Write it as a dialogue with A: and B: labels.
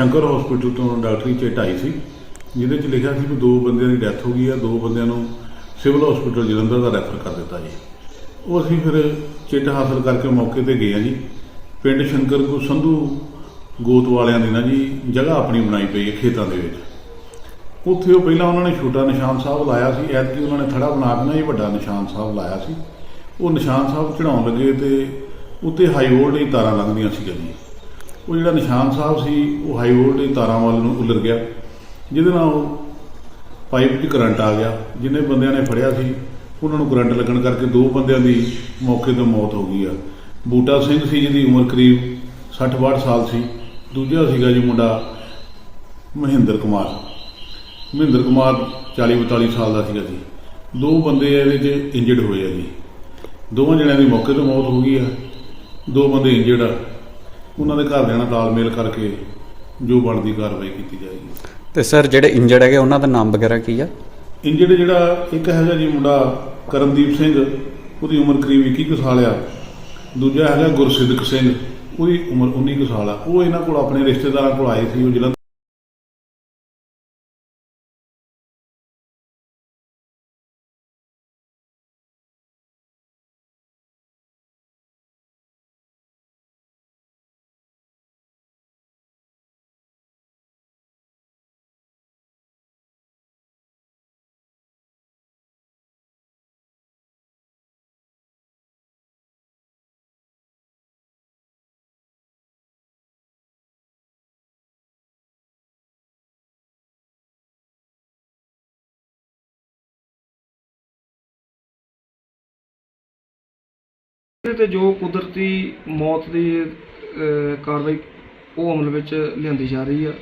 A: Shankar hospital ਤੋਂ ਡਾਕਟਰੀ chit ਆਈ ਸੀ, ਜਿਹਦੇ 'ਚ ਲਿਖਿਆ ਸੀ ਵੀ ਦੋ ਬੰਦਿਆਂ ਦੀ ਡੈਥ ਹੋ ਗਈ ਆ, ਦੋ ਬੰਦਿਆਂ ਨੂੰ ਸਿਵਲ ਹਸਪੀਟਲ ਜਲੰਧਰ ਦਾ ਰੈਫਰ ਕਰ ਦਿੱਤਾ ਜੀ। ਉਹ ਅਸੀਂ ਫਿਰ ਚਿੱਟ ਹਾਸਲ ਕਰਕੇ ਮੌਕੇ ਤੇ ਗਏ ਆ ਜੀ। ਪਿੰਡ ਸ਼ੰਕਰ ਕੋ ਸੰਧੂ ਗੋਤ ਵਾਲਿਆਂ ਦੀ ਨਾ ਜੀ, ਜਗ੍ਹਾ ਆਪਣੀ ਬਣਾਈ ਪਈ ਹੈ ਖੇਤਾਂ ਦੇ ਵਿੱਚ। ਉੱਥੇ ਉਹ ਪਹਿਲਾਂ ਉਹਨਾਂ ਨੇ ਛੋਟਾ ਨਿਸ਼ਾਨ ਸਾਹਿਬ ਲਾਇਆ ਸੀ, ਐਤਕੀ ਉਹਨਾਂ ਨੇ ਥੜਾ ਬਣਾ ਕੇ ਨਾ ਜੀ ਵੱਡਾ ਨਿਸ਼ਾਨ ਸਾਹਿਬ ਲਾਇਆ ਸੀ। ਉਹ ਨਿਸ਼ਾਨ ਸਾਹਿਬ ਚੜਾਉਣ ਲੱਗੇ ਤੇ ਉੱਤੇ ਹਾਈ ਵੋਲਟੇਜ ਤਾਰਾਂ ਲੰਘਦੀਆਂ ਸੀ ਜੀ ਉਹ ਜਿਹੜਾ ਨਿਸ਼ਾਨ ਸਾਹਿਬ ਸੀ, ਉਹ ਹਾਈ ਵੋਲਟੇਜ ਤਾਰਾਂ ਵੱਲ ਨੂੰ ਉਲਰ ਗਿਆ। ਜਿਹਦੇ ਨਾਲ ਉਹ ਪਾਈਪ 'ਚ ਕਰੰਟ ਆ ਗਿਆ। ਜਿੰਨੇ ਬੰਦਿਆਂ ਨੇ ਫੜਿਆ ਸੀ, ਉਹਨਾਂ ਨੂੰ ਕਰੰਟ ਲੱਗਣ ਕਰਕੇ ਦੋ ਬੰਦਿਆਂ ਦੀ ਮੌਕੇ ਤੇ ਮੌਤ ਹੋ ਗਈ ਆ। ਬੂਟਾ ਸਿੰਘ ਸੀ, ਜਿਹਦੀ ਉਮਰ ਕਰੀਬ 60-62 ਸਾਲ ਸੀ। ਦੂਜਾ ਸੀਗਾ ਜੀ ਮੁੰਡਾ ਮਹਿੰਦਰ ਕੁਮਾਰ। ਮਹਿੰਦਰ ਕੁਮਾਰ 40-42 ਸਾਲ ਦਾ ਸੀਗਾ ਜੀ। ਦੋ ਬੰਦੇ ਇਹਦੇ 'ਚ ਇੰਜਰਡ ਹੋਏ ਆ ਜੀ। ਦੋਵਾਂ ਜਣਿਆਂ ਦੀ ਮੌਕੇ ਤੇ ਮੌਤ ਹੋ ਗਈ ਆ। ਦੋ ਬੰਦੇ ਇੰਜਰਡ ਆ। ਉਹਨਾਂ ਦੇ ਘਰਦਿਆਂ ਨਾਲ ਤਾਲਮੇਲ ਕਰਕੇ ਜੋ ਬਣਦੀ ਕਾਰਵਾਈ ਕੀਤੀ ਜਾਏਗੀ।
B: ਤੇ ਸਰ ਜਿਹੜੇ ਇੰਜਰਡ ਹੈਗੇ ਉਹਨਾਂ ਦਾ ਨਾਮ ਵਗੈਰਾ ਕੀ ਆ?
A: ਇੰਜਰਡ ਜਿਹੜਾ ਇੱਕ ਹੈਗਾ ਜੀ ਮੁੰਡਾ ਕਰਨਦੀਪ ਸਿੰਘ ਉਹਦੀ ਉਮਰ ਕਰੀਬ 21 ਕੁ ਸਾਲ ਆ। ਦੂਜਾ ਹੈਗਾ ਗੁਰਸਿੱਧਕ ਸਿੰਘ ਉਹਦੀ ਉਮਰ 19 ਕੁ ਸਾਲ ਆ। ਉਹ ਇਹਨਾਂ ਕੋਲ ਆਪਣੇ ਰਿਸ਼ਤੇਦਾਰਾਂ ਕੋਲ ਆਏ ਸੀ ਉਹ ਜਲੰਧਰ
C: ਇਹਦੇ ਤੇ ਜੋ ਕੁਦਰਤੀ ਮੌਤ ਦੀ ਕਾਰਵਾਈ ਉਹ ਅਮਲ ਵਿੱਚ ਲਿਆਂਦੀ ਜਾ ਰਹੀ ਆ।